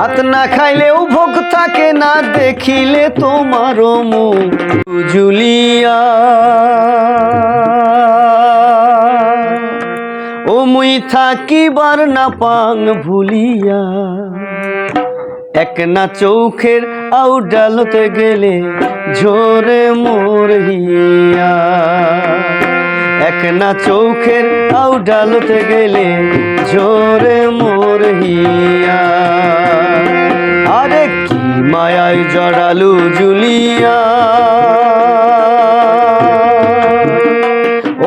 ভাত না খাইলেও ভোগ থাকে না, দেখিলে তোমার মুখ জুলিয়া। ও মুই থাকিবার না পাং ভুলিয়া। এক না চৌখের আউ ডালতে গেলে ঝোরে মোর হিয়া এক না চৌখের আউ ডালতে গেলে ঝোরে মোর হিয়া আরে কি মায়ায় জড়ালু জুলিয়া।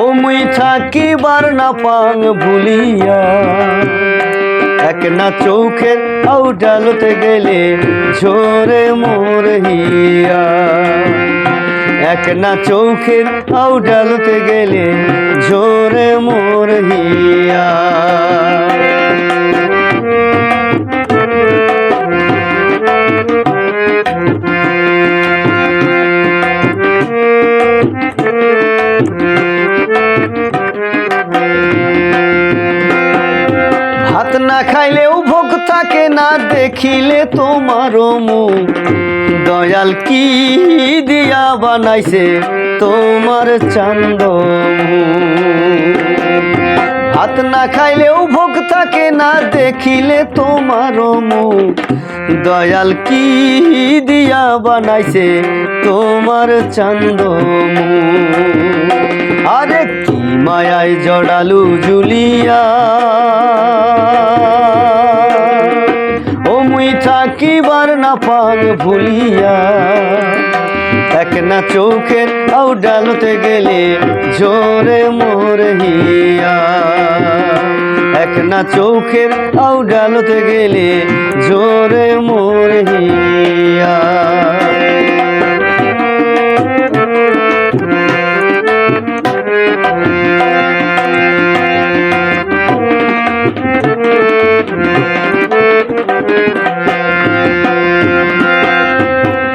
ও মুই থাকিবার না পাং ভুলিয়া। এক না চৌখের আউ ডালতে গেলে ঝোরে মোর হিয়া এক না চৌখের আউ ডালতে গেলে ঝোরে মোর হিয়া ভাত না খাইলেও ভোগ থাকে না, দেখিলে তোমার দয়াল কি দিয়া বানাইছে তোমার চান্দ ভাত না খাইলেও ভোগ থাকে না, দেখিলে তোমার দয়াল কি দিয়া বানাইছে তোমার চান্দ আরে কি মায়ায় জড়ালু জুলিয়া? থাকিবার না পাগ ভুলিয়া। এক না চৌখের আউ ডালতে গেলে জোরে মোর হিয়া এক না চৌখের আউ ডালতে গেলে জোরে মোর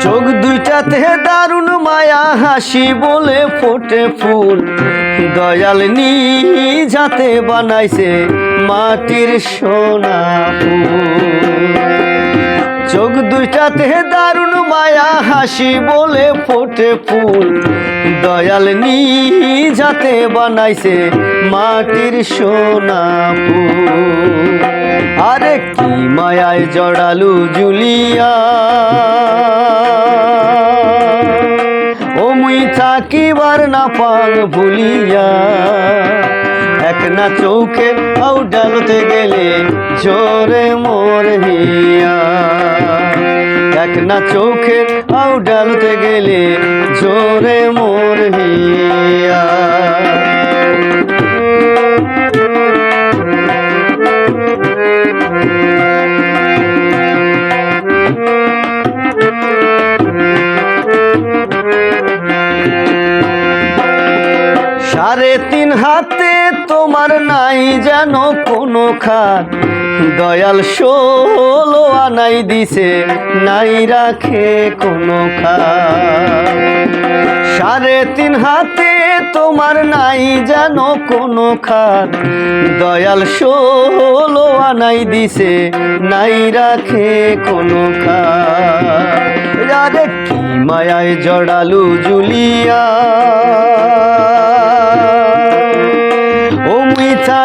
চোখ দুইটাতে দারুণ মায়া হাসি বলে ফোটে ফুল। দয়াল নি যাতে বানাইছে মাটির সোনা চোখ দুইটাতে দারুণ মায়া হাসি বলে ফোটে ফুল। দয়াল নি যাতে বানাইছে মাটির সোনা ফুল। আরে কি মায়ায় জড়ালু জুলিয়া থাকিবার না পাল ভুলিয়া, এক না চৌকে আউ ডালতে গেলে জোরে মোর হিয়া। এক না চৌখে আউ ডালতে গেলে জোরে মোর হিয়া। তিন হাতে তোমার নাই যেন কোনো খাত। দয়াল ষোলো আনাই দিছে, নাই রাখে কোনো খাত। সাড়ে তিন হাতে তোমার নাই যেন কোনো খাত। দয়াল ষোলো আনাই দিছে, নাই রাখে কোনো খাত। আরে কি মায়ায় জড়ালু জুলিয়া?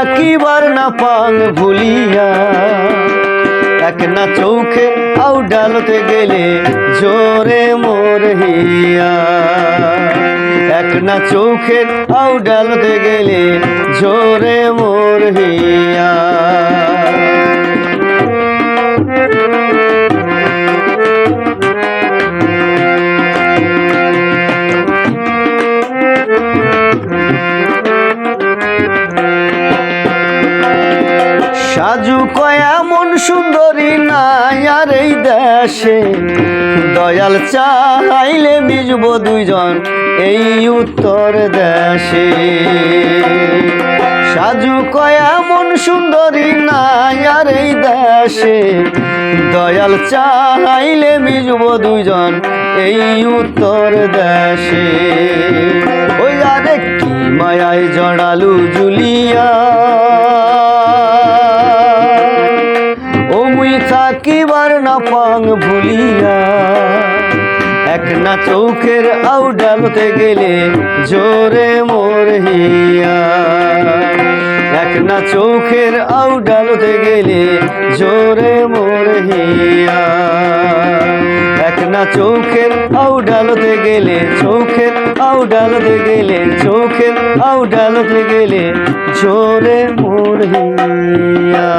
মুই থাকিবার না পাল ভুলিয়া। এক না চৌখে আউ ডালতে গেলে জোরে মোর হিয়া এক না চৌখে আউ ডালতে গেলে জোরে সাজু কয়া মন সুন্দরী নাই আর এই দেশে। দয়াল চাইলে মিজব দুইজন এই উত্তর দেশে। সাজু কয়া মন সুন্দরী নাই আর এই দেশে। দয়াল চাইলে মিজব দুইজন এই উত্তর দেশে। ওই আরে কি মায়ায় জড়ালু ভুলিয়া এক না চৌখের আউডালতে গেলে জোরে মোর হিয়া এক না চৌখের আউডালতে গেলে জোরে মোর হিয়া এক না চৌখের আউডালতে গেলে, চৌখের আউডালতে গেলে, চৌখের আউডালতে গেলে জোরে মোর হিয়া